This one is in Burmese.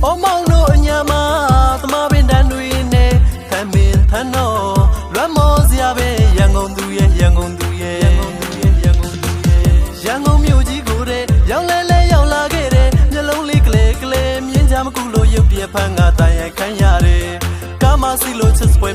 ။အောမောင်တို့အညာမသမာပင်တန်တွေနဲ့ဖမ်းမင်းဖမ်းတော့လွမ်းမောစရာပဲရန်ကုန်သူရဲ့ရန်ကုန်သူရဲ့ရန်ကုန်သူရဲ့ရန်ကုန်သူရဲ့ရန်ကုန်မြို့ကြီးကိုတဲ့ရောက်လဲလဲရောက်လာခဲ့တဲ့မျက်လုံးလေးကလေးကလေးမြင်းချမကူလို့ရုပ်ပြဖန်းကတန်ရခိုင်းရတယ်။ကာမစီလို့ချစ်ပွဲ